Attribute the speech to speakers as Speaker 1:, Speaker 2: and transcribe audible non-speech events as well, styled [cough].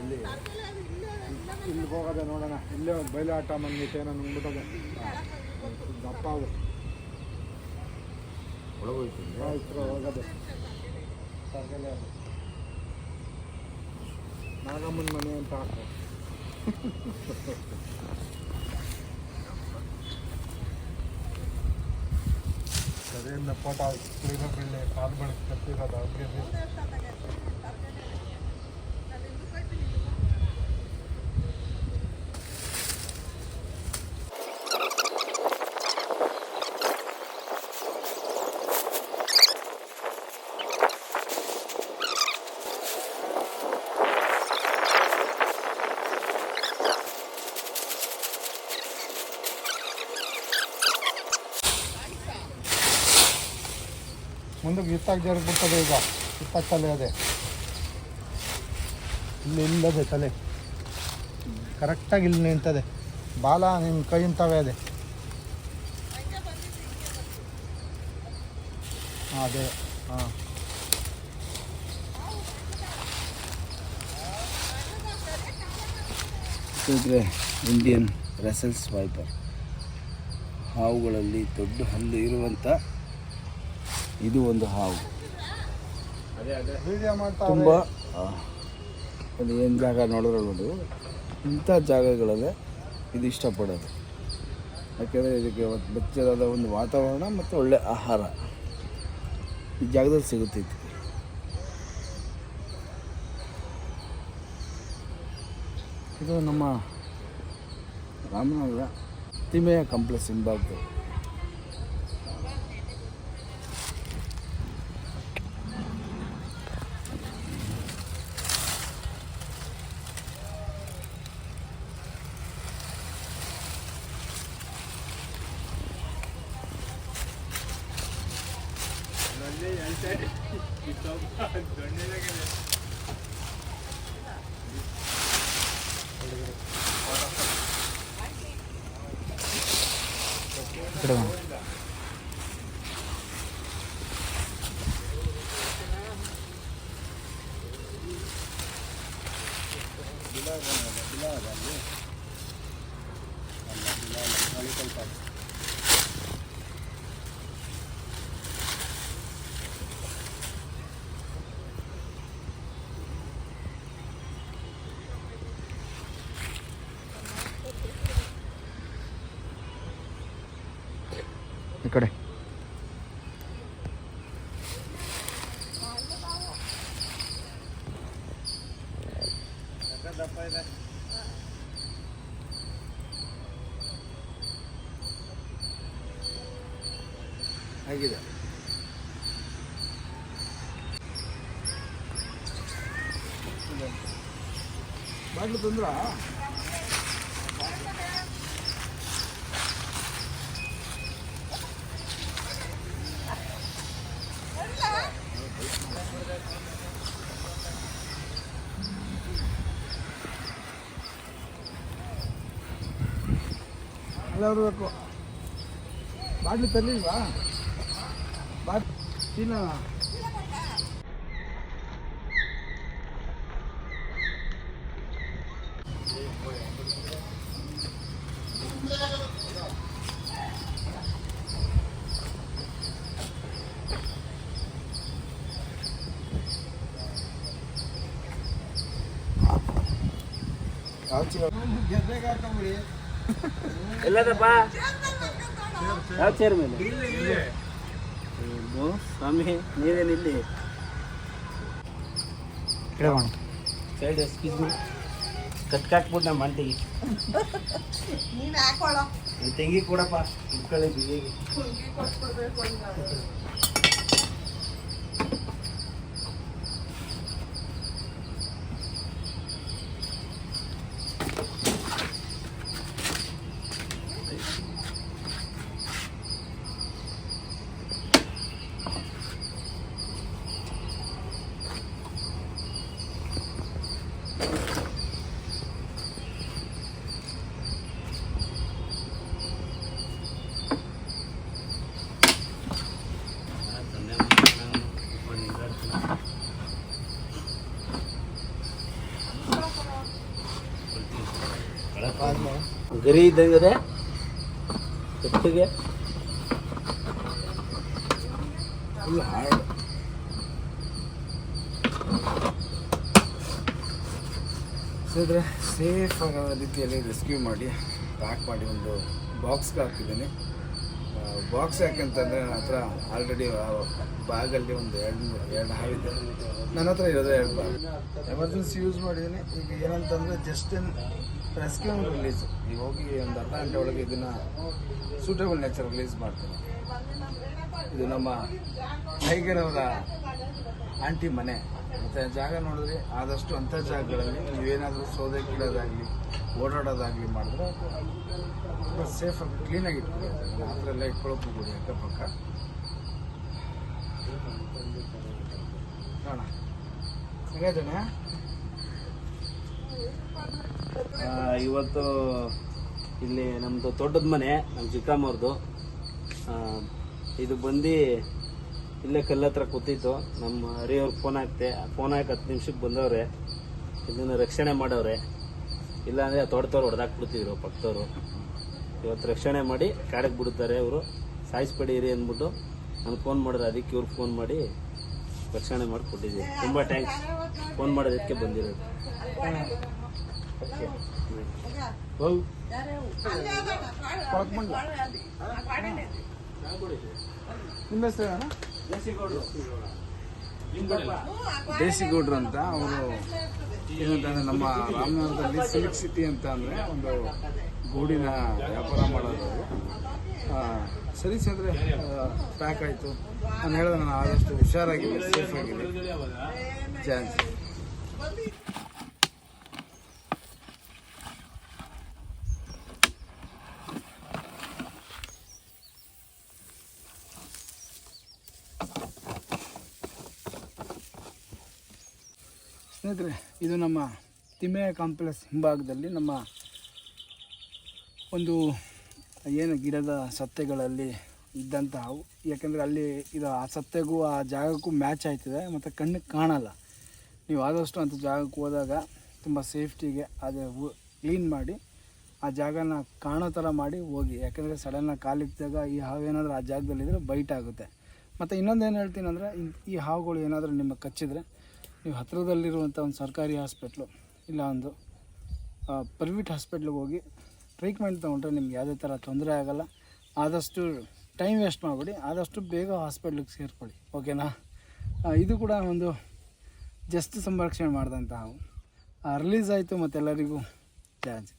Speaker 1: ಇಲ್ಲಿ ಇಲ್ಲಿ ಹೋಗೋದೆ ನೋಡೋಣ. ಇಲ್ಲೇ ಒಂದು ಬಯಲಾಟ ಬಂದ್ಬಿಟ್ಟು ಏನೋ ನುಂಗ್ಬಿಟ್ಟದೆ ದಪ್ಪ ಹೋಗದೆ. ಅದು ನಾಗಮ್ಮನ ಮನೆ ಅಂತ ಹಾಕು [laughs] இந்த போட்டால் பால் படுத்து கத்துறதா ಮುಂದಕ್ಕೆ ಇತ್ತಾಗ ಜರುಗ್ಬಿಡ್ತದೆ ಈಗ. ಇತ್ತಾಗ ತಲೆ ಅದೇ. ಇಲ್ಲಿ ಇಲ್ಲದೆ ತಲೆ. ಕರೆಕ್ಟಾಗಿ ಇಲ್ಲಿ ನಿಂತದೆ. ಬಾಲ ನಿಮ್ಮ ಕೈ ಇಂತವೇ ಅದೇ. ಅದೇ. ಹಾಂ.
Speaker 2: ಇಂಡಿಯನ್ ರಸಲ್ಸ್ ವೈಪರ್ ಹಾವುಗಳಲ್ಲಿ ದೊಡ್ಡ ಹಲ್ಲು ಇರುವಂಥ ಇದು ಒಂದು ಹಾವು. ತುಂಬ ಒಂದು ಏನು ಜಾಗ ನೋಡಿದ್ರೆ ನೋಡಿ. ಇಂಥ ಜಾಗಗಳಲ್ಲೇ ಇದು ಇಷ್ಟಪಡೋದು. ಯಾಕೆಂದರೆ ಇದಕ್ಕೆ ಒಂದು ಬೆಚ್ಚದಾದ ಒಂದು ವಾತಾವರಣ ಮತ್ತು ಒಳ್ಳೆ ಆಹಾರ. ಈ ಜಾಗದಲ್ಲಿ ಸಿಗುತ್ತಿತ್ತು ಇದು. ನಮ್ಮ ರಾಮನಗರ ತಿಮೆಯ ಕಾಂಪ್ಲೆಕ್ಸ್ ಹಿಂಭಾಗದಲ್ಲಿ.
Speaker 1: ಈ ಈ ಕಡೆ.
Speaker 2: ಆಗಿದೆ. ಬಾಟ್ಲು ತಂದ್ರ?
Speaker 1: ಎಲ್ಲರೂ ಬೇಕು. ಬಾಟ್ಲಿ ತರಲಿಲ್ವಾ? ಬಾಟ್ ಚೀಲ
Speaker 2: ಎಲ್ಲದಪ್ಪ? ಯಾವ ಚೇರ್ ಮೇಲೆ? ಸ್ವಾಮಿ ನೀವೇನು ಇಲ್ಲಿ? ಸೈಡ್ ಎಸ್ಕ್ಯೂಸ್ ಮೀ ಕಟ್ಕಾಕ್ಬಿಟ್ಟು ನಮ್ಮ ಅಂಟಿಗೆ
Speaker 3: ನೀನ್ ಹಾಕೊಳ್ಳೋ
Speaker 2: ನಿನ್ ತೆಂಗಿ ಕೊಡಪ್ಪ ಇಟ್ಕೊಳ್ಳಿ ಬಿಗಿಗೆ
Speaker 4: ಗರಿ ಇದ್ದಂಗಿದೆ, ಎತ್ತಿಗೆ.
Speaker 2: ಫುಲ್ ಸೇಫ್ ಆಗೋ ರೀತಿಯಲ್ಲಿ ರೆಸ್ಕ್ಯೂ ಮಾಡಿ ಪ್ಯಾಕ್ ಮಾಡಿ ಒಂದು ಬಾಕ್ಸ್ಗೆ ಹಾಕಿದ್ದೀನಿ. ಬಾಕ್ಸ್ ಯಾಕೆಂತಂದರೆ ನನ್ನ ಹತ್ರ ಆಲ್ರೆಡಿ ಬ್ಯಾಗಲ್ಲಿ ಒಂದು ಎರಡು ಎರಡು ಹಾವಿದೆ ನನ್ನ ಹತ್ರ ಇರೋದೇ ಎರಡು ಬ್ಯಾಗ್ ಎಮರ್ಜೆನ್ಸಿ ಯೂಸ್ ಮಾಡಿದ್ದೀನಿ. ಈಗ ಏನಂತಂದರೆ ಜಸ್ಟ್ ಇನ್ ರೆಸ್ಕ್ಯೂ ರಿಲೀಸ್ ಈಗ ಹೋಗಿ ಒಂದು ಅರ್ಧ ಗಂಟೆ ಒಳಗೆ ಇದನ್ನು ಸೂಟೇಬಲ್ ನೇಚರ್ ರಿಲೀಸ್ ಮಾಡ್ತೀನಿ ಇದು ನಮ್ಮ ಟೈಗರ್ ಅವರ ಆಂಟಿ ಮನೆ. ಮತ್ತು ಜಾಗ ನೋಡಿದ್ರೆ ಆದಷ್ಟು ಅಂತ ಜಾಗಗಳಲ್ಲಿ ನೀವೇನಾದರೂ ಸೌದೆ ಕೀಳೋದಾಗಲಿ ಓಡಾಡೋದಾಗ್ಲಿ ಮಾಡಿದ್ರೆ ತುಂಬ ಸೇಫಾಗಿ ಕ್ಲೀನಾಗಿ ಇಟ್ಕೊಳ್ಳಿ ಆ ಥರ ಎಲ್ಲ ಇಟ್ಕೊಳ್ಳೋಕೆ ಹೋಗ್ಬಿಡಿ ಅಕ್ಕಪಕ್ಕ ನೋಡೋಣ.
Speaker 4: ಆ, ಇವತ್ತು ಇಲ್ಲಿ ನಮ್ಮದು ತೋಟದ ಮನೆ ನಮ್ಮ ಚಿಕ್ಕಮ್ಮವ್ರದ್ದು ಇದು ಬಂದು ಇಲ್ಲೇ ಕಲ್ಲ ಹತ್ರ ಕೂತಿತ್ತು. ನಮ್ಮ ಹರಿಯವ್ರಿಗೆ ಫೋನ್ ಹಾಕ್ತೆ ಫೋನ್ ಹಾಕಿ ಹತ್ತು ನಿಮಿಷಕ್ಕೆ ಬಂದವ್ರೆ. ಇದನ್ನು ರಕ್ಷಣೆ ಮಾಡವ್ರೆ. ಇಲ್ಲಾಂದರೆ ತೋಟದವ್ರು ಹೊಡೆದಾಕ್ಬಿಡ್ತಿದ್ರು ಪಕ್ಕದವರು. ಇವತ್ತು ರಕ್ಷಣೆ ಮಾಡಿ ಕಾಡಕ್ಕೆ ಬಿಡ್ತಾರೆ ಅವರು ಸಾಯಿಸ್ಬೇಡಿ ಇರಿ ಅಂದ್ಬಿಟ್ಟು ನಾನು ಫೋನ್ ಮಾಡಿದ್ರೆ ಅದಕ್ಕೆ ಇವ್ರಿಗೆ ಫೋನ್ ಮಾಡಿ ರಕ್ಷಣೆ ಮಾಡಿ ಕೊಟ್ಟಿದ್ದೀನಿ ತುಂಬ ಥ್ಯಾಂಕ್ಸ್ ಫೋನ್ ಮಾಡೋದಕ್ಕೆ ಬಂದಿರೋದು.
Speaker 2: ನಿಮ್ಮ ದೇಶಿಗೌಡ್ರು ಅಂತ ಅವರು ಏನಂತಂದ್ರೆ ನಮ್ಮ ರಾಮನಗರದಲ್ಲಿ ಸಿಲ್ಕ್ ಸಿಟಿ ಅಂತ ಅಂದರೆ ಒಂದು ಗೂಡಿನ ವ್ಯಾಪಾರ ಮಾಡೋದು. ಸರಿ ಚಂದ್ರೆ ಪ್ಯಾಕ್ ಆಯಿತು. ನಾನು ಹೇಳಿದೆ ನಾನು ಆದಷ್ಟು ಹುಷಾರಾಗಿದ್ದೆ ಸೇಫ್ ಆಗಿದೆ ಚಾನ್ಸ್ ಸ್ನೇಹಿತರೆ ಇದು ನಮ್ಮ ತಿಮ್ಮೆ ಕಾಂಪ್ಲೆಕ್ಸ್ ಹಿಂಭಾಗದಲ್ಲಿ ನಮ್ಮ ಒಂದು ಏನು ಗಿಡದ ಸತ್ತೆಗಳಲ್ಲಿ ಇದ್ದಂಥ ಹಾವು ಯಾಕೆಂದರೆ ಅಲ್ಲಿ ಇದು ಆ ಸತ್ತೆಗೂ ಆ ಜಾಗಕ್ಕೂ ಮ್ಯಾಚ್ ಆಯ್ತದೆ, ಮತ್ತು ಕಣ್ಣಿಗೆ ಕಾಣಲ್ಲ. ನೀವು ಆದಷ್ಟು ಅಂಥ ಜಾಗಕ್ಕೆ ಹೋದಾಗ ತುಂಬ ಸೇಫ್ಟಿಗೆ ಅದು ಕ್ಲೀನ್ ಮಾಡಿ, ಆ ಜಾಗನ ಕಾಣೋ ಥರ ಮಾಡಿ ಹೋಗಿ. ಯಾಕೆಂದರೆ ಸಡನ್ನಾಗಿ ಕಾಲಿಕ್ಕಿದಾಗ ಈ ಹಾವು ಏನಾದರೂ ಆ ಜಾಗದಲ್ಲಿದ್ದರೆ ಬೈಟ್ ಆಗುತ್ತೆ. ಮತ್ತು ಇನ್ನೊಂದು ಏನು ಹೇಳ್ತೀನಿ ಅಂದರೆ ಈ ಹಾವುಗಳು ಏನಾದರೂ ನಿಮಗೆ ಕಚ್ಚಿದ್ರೆ ನೀವು ಹತ್ತಿರದಲ್ಲಿರುವಂಥ ಒಂದು ಸರ್ಕಾರಿ ಹಾಸ್ಪಿಟ್ಲು ಇಲ್ಲ ಒಂದು ಪ್ರೈವೇಟ್ ಹಾಸ್ಪಿಟ್ಲಿಗೆ ಹೋಗಿ ಟ್ರೀಟ್ಮೆಂಟ್ ತೊಗೊಂಡ್ರೆ ನಿಮ್ಗೆ ಯಾವುದೇ ಥರ ತೊಂದರೆ ಆಗೋಲ್ಲ. ಆದಷ್ಟು ಟೈಮ್ ವೇಸ್ಟ್ ಮಾಡಿಬಿಡಿ. ಆದಷ್ಟು ಬೇಗ ಹಾಸ್ಪಿಟ್ಲಿಗೆ ಸೇರಿಕೊಳ್ಳಿ. ಓಕೆನಾ ಇದು ಕೂಡ ಒಂದು ಜಸ್ಟ್ ಸಂರಕ್ಷಣೆ ಮಾಡಿದಂಥ ಹಾವು ರಿಲೀಸ್ ಆಯಿತು ಮತ್ತೆಲ್ಲರಿಗೂ. ಚಾನ್ಸ್